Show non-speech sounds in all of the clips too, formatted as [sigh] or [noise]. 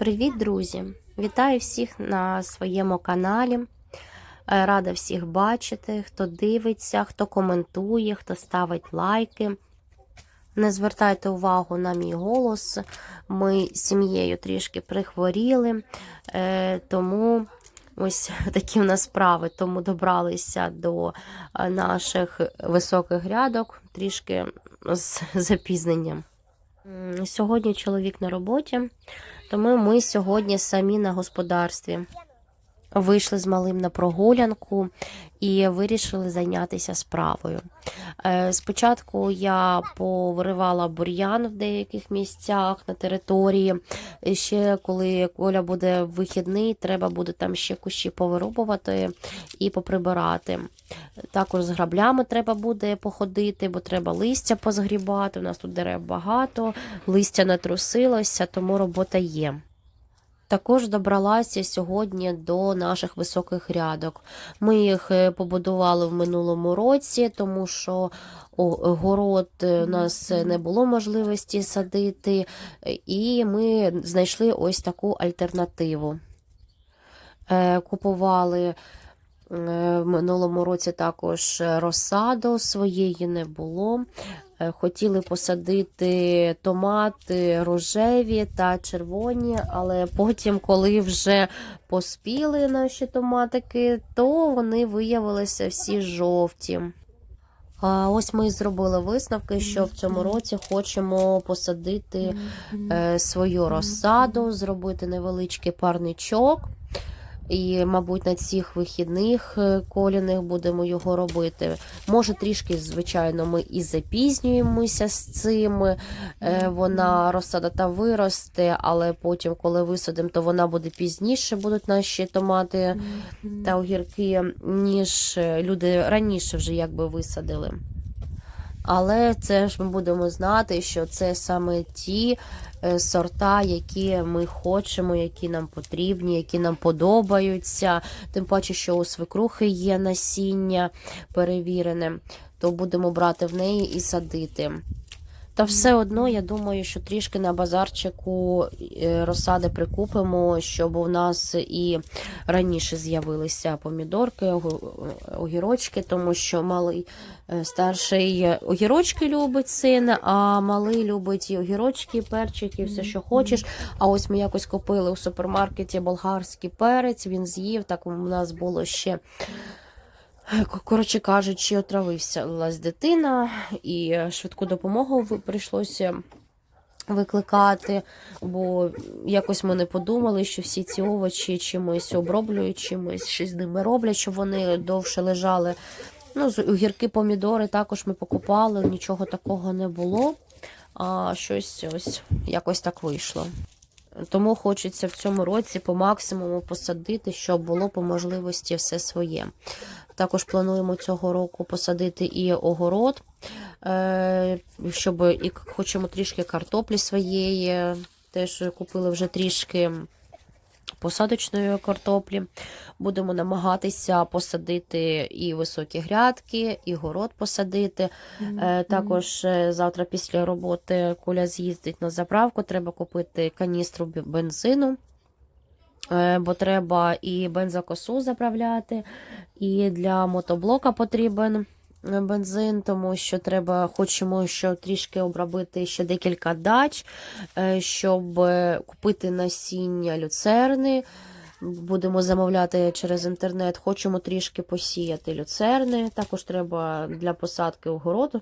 Привіт, друзі! Вітаю всіх на своєму каналі. Е, Рада всіх бачити, хто дивиться, хто коментує, хто ставить лайки. Не звертайте увагу на мій голос. Ми з сім'єю трішки прихворіли, е, тому ось [laughs] такі в нас справи. Тому добралися до е, наших високих грядок трішки з [laughs] запізненням. Сьогодні чоловік на роботі, тому ми сьогодні самі на господарстві. Вийшли з малим на прогулянку і вирішили зайнятися справою. Е, Спочатку я повиривала бур'ян в деяких місцях на території. Ще коли Коля буде вихідний, треба буде там ще кущі повирубувати і поприбирати. Також з граблями треба буде походити, бо треба листя позгрібати. У нас тут дерев багато, листя не трусилося, тому робота є. Також добралася сьогодні до наших високих рядок. Ми їх е, побудували в минулому році, тому що город е, у нас не було можливості садити, е, і ми знайшли ось таку альтернативу. Е, Купували е, в минулому році також розсаду, своєї не було. Е, Хотіли посадити томати рожеві та червоні, але потім, коли вже поспіли наші томатики, то вони виявилися всі жовті. А ось ми зробили висновки, що в цьому році хочемо посадити е, свою розсаду, зробити невеличкий парничок. І, мабуть, на цих вихідних е, коліних будемо його робити. Може, трішки, звичайно, ми і запізнюємося з цим. Е, Вона розсада та виросте, але потім, коли висадимо, то вона буде пізніше, будуть наші томати та огірки, ніж е, люди раніше вже якби висадили. Але це ж ми будемо знати, що це саме ті е, сорта, які ми хочемо, які нам потрібні, які нам подобаються. Тим паче, що у свекрухи є насіння перевірене, то будемо брати в неї і садити. Та все одно, я думаю, що трішки на базарчику е, розсади прикупимо, щоб у нас і раніше з'явилися помідорки, огірочки, тому що малий е, старший огірочки любить син, а малий любить і огірочки, і перчики, і все, що хочеш. А ось ми якось купили у супермаркеті болгарський перець, він з'їв, так у нас було ще. Коротше кажучи, отравився дитина, і швидку допомогу прийшлося викликати, бо якось ми не подумали, що всі ці овочі чимось оброблюють, чимось щось з ними роблять, щоб вони довше лежали. Ну, огірки, помідори також ми покупали, нічого такого не було. А щось ось якось так вийшло. Тому хочеться в цьому році по максимуму посадити, щоб було по можливості все своє. Також плануємо цього року посадити і огород, е, щоб і хочемо трішки картоплі своєї. Теж купили вже трішки посадочної картоплі. Будемо намагатися посадити і високі грядки, і город посадити. Е, Також е, завтра після роботи Коля з'їздить на заправку. Треба купити каністру бензину, бо треба і бензокосу заправляти, і для мотоблока потрібен е, бензин, тому що треба, хочемо ще трішки обробити ще декілька дач, е, щоб е, купити насіння люцерни. Будемо замовляти через інтернет. Хочемо трішки посіяти люцерни. Також треба для посадки огороду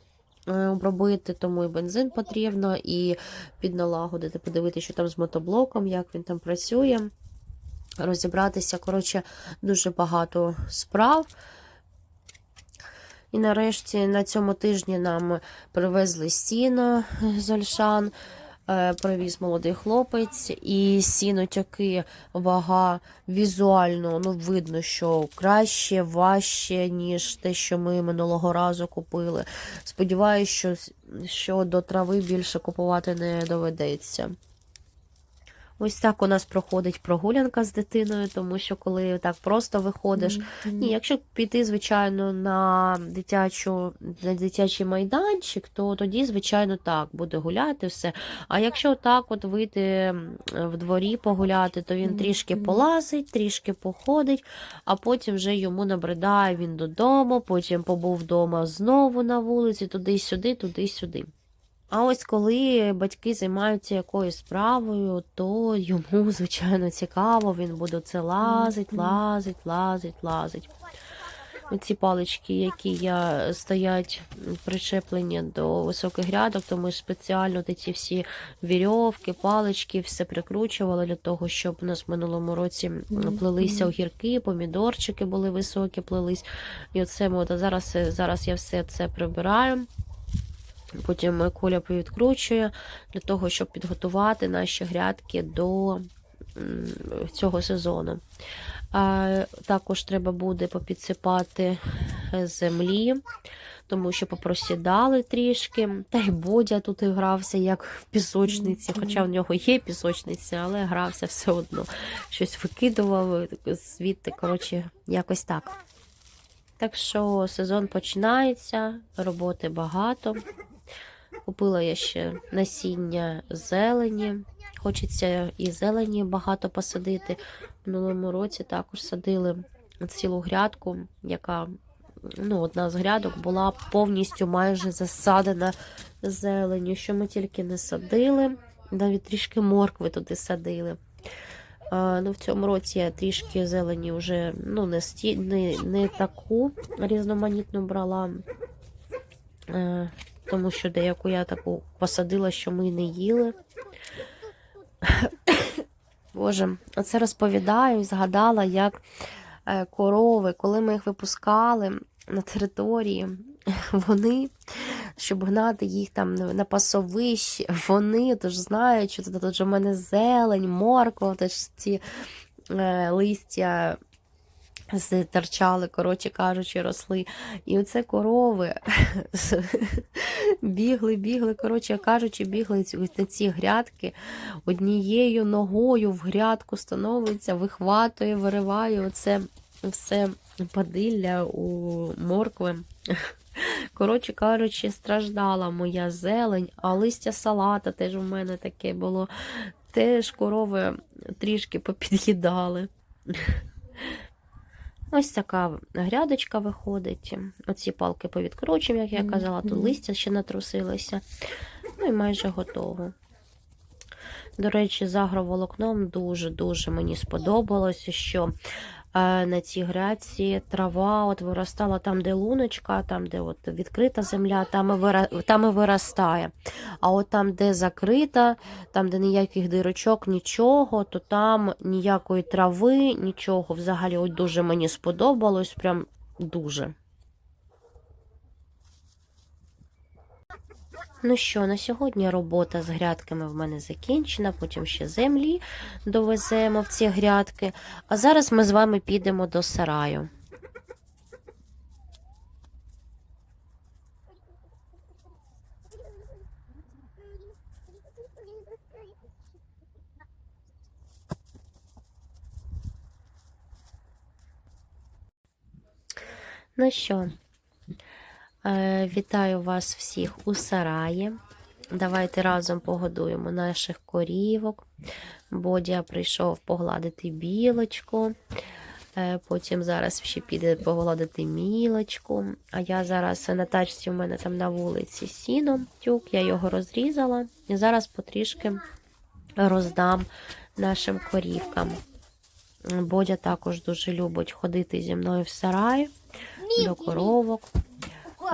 е, обробити, тому і бензин потрібно, і підналагодити, подивитися, що там з мотоблоком, як він там працює. Розібратися. Коротше, дуже багато справ. І нарешті на цьому тижні нам привезли сіно з Ольшан. Е, Привіз молодий хлопець, і сінотяки вага візуально ну видно, що краще, важче, ніж те, що ми минулого разу купили. Сподіваюсь, що, що до трави більше купувати не доведеться. Ось так у нас проходить прогулянка з дитиною, тому що коли так просто виходиш. Ні, якщо піти, звичайно, на дитячу, на дитячий майданчик, то тоді, звичайно, так, буде гуляти все. А якщо так от вийти в дворі погуляти, то він Мгм. трішки полазить, трішки походить, а потім вже йому набридає він додому, потім побув вдома знову на вулиці, туди-сюди, туди-сюди. А ось коли батьки займаються якоюсь справою, то йому, [laughs] звичайно, цікаво, він буде це лазить, лазить, лазить, лазить. Ці палички, які я стоять причеплені до високих грядок, то ми ж спеціально ці всі вірьовки, палички, все прикручували для того, щоб у нас в минулому році плелися огірки, помідорчики були високі, плелись. І оце от, зараз, зараз я все це прибираю. Потім Коля повідкручує для того, щоб підготувати наші грядки до цього сезону. Також треба буде попідсипати землі, тому що попросідали трішки. Та й Бодя тут і грався, як в пісочниці, хоча в нього є пісочниця, але грався все одно. Щось викидував звідти, коротше, якось так. Так що сезон починається, роботи багато. Купила я ще насіння зелені. Хочеться і зелені багато посадити. В минулому році також садили цілу грядку, яка ну, одна з грядок була повністю майже засадена зеленю, що ми тільки не садили, навіть трішки моркви туди садили. А, ну, в цьому році я трішки зелені вже ну, не, сті, не, не таку різноманітну брала, е, тому що деяку я таку посадила, що ми не їли. Боже, оце розповідаю і згадала, як е, корови, коли ми їх випускали на території, [laughs] вони, щоб гнати їх там на пасовище, вони тож знають, що тут, тут же в мене зелень, морква, теж ці е, листя торчали, коротше кажучи, росли. І оце корови [laughs] бігли, бігли, коротше кажучи, бігли на ці грядки однією ногою в грядку становиться, вихватує, вириває оце все падилля у моркви. Коротше кажучи, страждала моя зелень, а листя салата теж у мене таке було. Теж корови трішки попід'їдали. Ось така грядочка виходить. Оці палки повідкручуємо, як я казала, тут листя ще натрусилося. Ну і майже готово. До речі, з агроволокном дуже-дуже мені сподобалося, що на цій грядці трава от виростала там, де луночка, там, де от відкрита земля, там і, вира... там і виростає. А от там, де закрита, там, де ніяких дирочок, нічого, то там ніякої трави, нічого. Взагалі, от дуже мені сподобалось, прям дуже. Ну що, на сьогодні робота з грядками в мене закінчена, потім ще землі довеземо в ці грядки. А зараз ми з вами підемо до сараю. Ну що, вітаю вас всіх у сараї. Давайте разом погодуємо наших корівок. Бодя прийшов погладити білочку. Е, Потім зараз ще піде погладити мілочку. А я зараз на тачці у мене там на вулиці сіно, тюк, я його розрізала і зараз потрішки роздам нашим корівкам. Бодя також дуже любить ходити зі мною в сарай до коровок.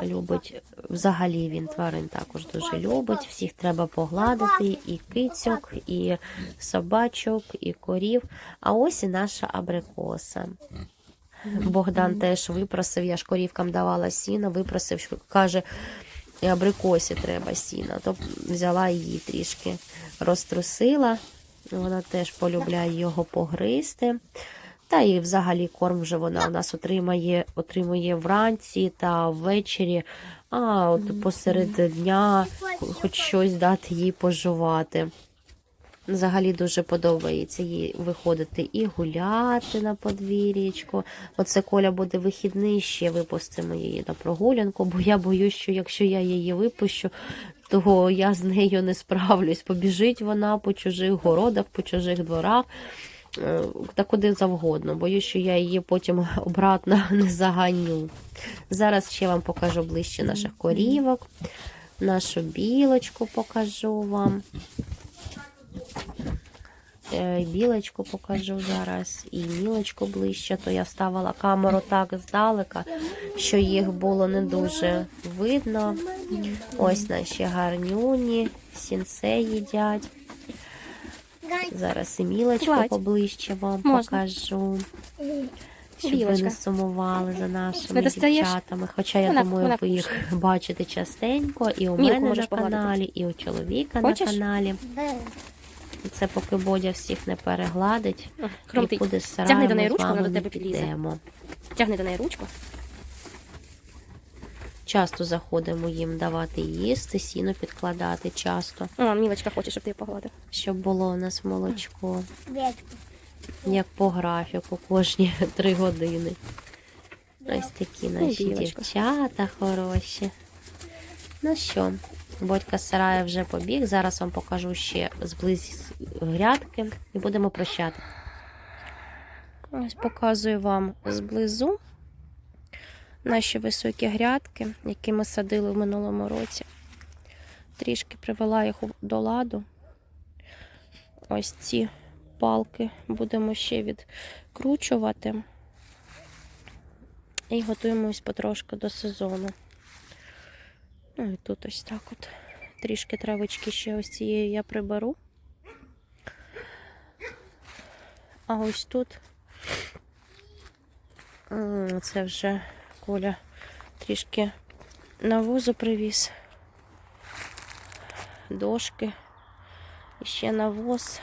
Любить взагалі він тварин також дуже любить. Всіх треба погладити, і кицьок, і собачок, і корів. А ось і наша абрикоса. Богдан теж випросив, я ж корівкам давала сіно, випросив, що каже, і абрикосі треба сіно. То взяла її трішки розтрусила. Вона теж полюбляє його погризти. Та і взагалі корм вже вона у нас отримає, отримує вранці та ввечері. А от посеред дня хоч щось дати їй пожувати. Взагалі дуже подобається їй виходити і гуляти на подвір'ячко. Оце Коля буде вихідний, ще випустимо її на прогулянку, бо я боюсь, що якщо я її випущу, то я з нею не справлюсь. Побіжить вона по чужих городах, по чужих дворах. Е, Та куди завгодно. Боюсь, що я її потім [laughs] обратно не заганю. Зараз ще вам покажу ближче наших корівок, нашу білочку покажу вам. Е, Білочку покажу зараз, і мілочку ближче, то я ставила камеру так здалека, що їх було не дуже видно. Ось наші гарнюні, сінце їдять. Зараз і мілочку поближче вам Можна. покажу. Щоб ви не сумували за нашими дівчатами. Хоча я Вона- думаю, вона ви їх бачите частенько, і у Мілку мене на погладити. каналі, і у чоловіка Хочеш? на каналі. І Це поки Бодя всіх не перегладить. О, І буде з Тягни до неї ручку, вона до тебе підлізе. підемо. Тягни до неї ручку. Часто заходимо їм давати їсти, сіно підкладати часто, О, Мілочка хоче, щоб ти її погладив. щоб було у нас молочко, як по графіку, кожні [laughs] три години. Ось такі наші білочка. дівчата хороші. Ну що, Бодька з сараю вже побіг. Зараз вам покажу ще зблизь грядки і будемо прощати. Ось показую вам зблизу наші високі грядки, які ми садили в минулому році. Трішки привела їх до ладу. Ось ці палки будемо ще відкручувати. І готуємось потрошку до сезону. Ну і тут ось так от. Трішки травички ще ось цією я приберу. А ось тут це вже Коля трішки навозу привіз. Дошки. І ще навоз.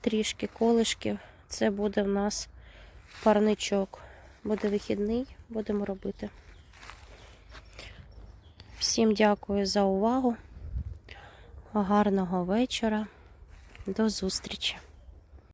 Трішки колишків. Це буде в нас парничок. Буде вихідний, будемо робити. Всім дякую за увагу. Гарного вечора. До зустрічі!